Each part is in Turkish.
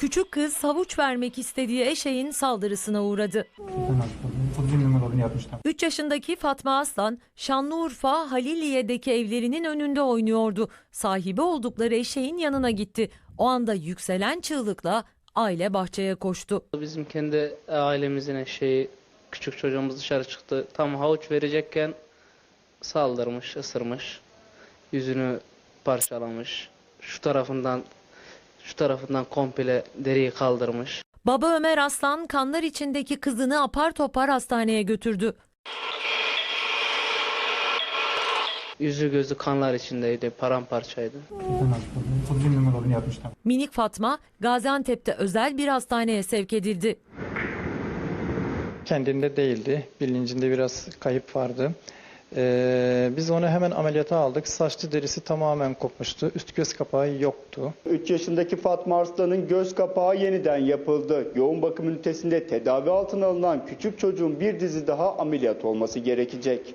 Küçük kız havuç vermek istediği eşeğin saldırısına uğradı. Kuzun numaralarını yapmışlar. 3 yaşındaki Fatma Aslan, Şanlıurfa Haliliye'deki evlerinin önünde oynuyordu. Sahibi oldukları eşeğin yanına gitti. O anda yükselen çığlıkla aile bahçeye koştu. Bizim kendi ailemizin eşeği küçük çocuğumuz dışarı çıktı. Tam havuç verecekken saldırmış, ısırmış. Yüzünü parçalamış. Şu tarafından şu tarafından komple deriyi kaldırmış. Baba Ömer Aslan kanlar içindeki kızını apar topar hastaneye götürdü. Yüzü gözü kanlar içindeydi, paramparçaydı. Minik Fatma Gaziantep'te özel bir hastaneye sevk edildi. kendinde değildi. Bilincinde biraz kayıp vardı. Ee, biz onu hemen ameliyata aldık. Saçlı derisi tamamen kopmuştu. Üst göz kapağı yoktu. 3 yaşındaki Fatma Arslan'ın göz kapağı yeniden yapıldı. Yoğun bakım ünitesinde tedavi altına alınan küçük çocuğun bir dizi daha ameliyat olması gerekecek.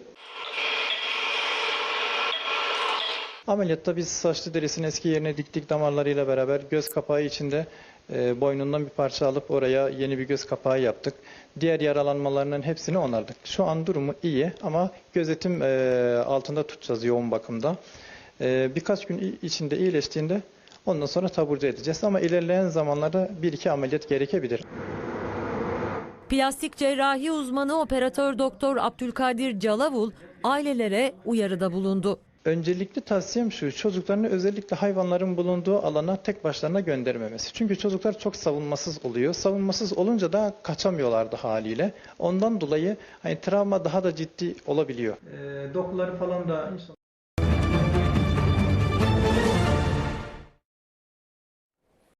Ameliyatta biz saçlı derisini eski yerine diktik damarlarıyla beraber göz kapağı içinde e, boynundan bir parça alıp oraya yeni bir göz kapağı yaptık. Diğer yaralanmalarının hepsini onardık. Şu an durumu iyi ama gözetim e, altında tutacağız yoğun bakımda. E, birkaç gün içinde iyileştiğinde ondan sonra taburcu edeceğiz ama ilerleyen zamanlarda bir iki ameliyat gerekebilir. Plastik cerrahi uzmanı operatör doktor Abdülkadir Calavul ailelere uyarıda bulundu. Öncelikli tavsiyem şu, çocuklarını özellikle hayvanların bulunduğu alana tek başlarına göndermemesi. Çünkü çocuklar çok savunmasız oluyor. Savunmasız olunca da kaçamıyorlardı haliyle. Ondan dolayı hani travma daha da ciddi olabiliyor. dokuları falan da